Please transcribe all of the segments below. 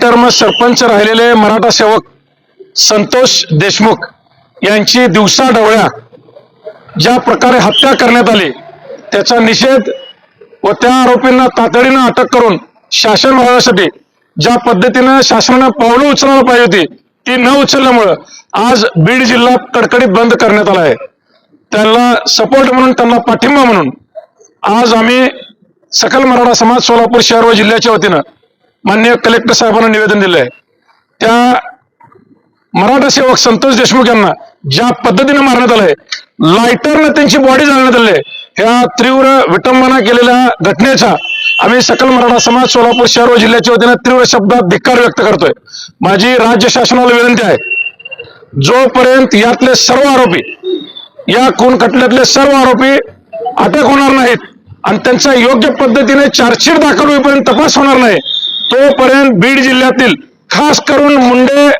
Term sarpanch राहिलेले मराठा सेवक संतोष देशमुख यांची दिवसा ढवळ्या ज्या प्रकारे हत्या करण्यात आली त्याचा निषेध व त्या आरोपींना तातडीनं अटक करून शासन मिळवण्यासाठी ज्या पद्धतीनं शासनानं पावलं उचलायला पाहिजे होती ती न उचलल्यामुळं आज बीड जिल्हा कडकडीत बंद करण्यात आला आहे. त्यांना सपोर्ट म्हणून त्यांना पाठिंबा म्हणून आज आम्ही सकल मराठा समाज सोलापूर शहर व जिल्ह्याच्या वतीनं माननीय कलेक्टर साहेबांना निवेदन दिलं आहे त्या मराठा सेवक संतोष देशमुख यांना ज्या पद्धतीने मारण्यात आलंय लायटरनं त्यांची बॉडी जाळण्यात आली आहे. ह्या तीव्र विटंबना केलेल्या घटनेचा आम्ही सकल मराठा समाज सोलापूर शहर व जिल्ह्याच्या वतीनं तीव्र शब्दात धिक्कार व्यक्त करतोय माझी राज्य शासनाला विनंती आहे जोपर्यंत यातले सर्व आरोपी या खून खटल्यातले सर्व आरोपी अटक होणार नाहीत आणि त्यांचा योग्य पद्धतीने चार्जशीट दाखल होईपर्यंत तपास होणार नाही. तोपर्यंत बीड जिल्ह्यातील खास करून मुंडे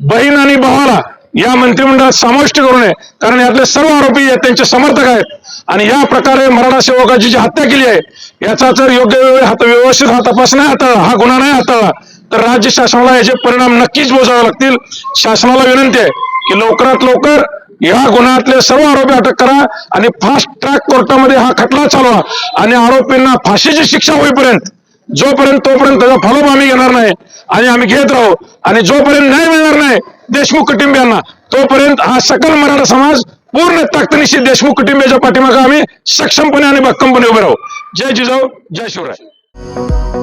बहीण आणि भावाला या मंत्रिमंडळात समाविष्ट करू नये. कारण यातले सर्व आरोपी त्यांचे समर्थक आहेत. आणि या प्रकारे मराठा सेवकाची जी हत्या केली आहे याचा जर योग्य वेळी हात व्यवस्थित हा तपास नाही हाताळला हा गुन्हा नाही हाताळला तर राज्य शासनाला याचे परिणाम नक्कीच बोजावे लागतील. शासनाला विनंती आहे की लवकरात लवकर या गुन्ह्यातले सर्व आरोपी अटक करा आणि फास्ट ट्रॅक कोर्टामध्ये हा खटला चालवा. आणि आरोपींना फाशीची शिक्षा होईपर्यंत जोपर्यंत तोपर्यंत त्याचा फॉलोअप आम्ही घेणार नाही आणि आम्ही घेत राहू. आणि जोपर्यंत न्याय मिळणार नाही देशमुख कुटुंबियांना तोपर्यंत हा सकल मराठा समाज पूर्ण ताकदनिशी देशमुख कुटुंबियाच्या पाठीमागे आम्ही सक्षमपणे आणि भक्कमपणे उभे राहू. जय जिजाऊ जय Shivaray.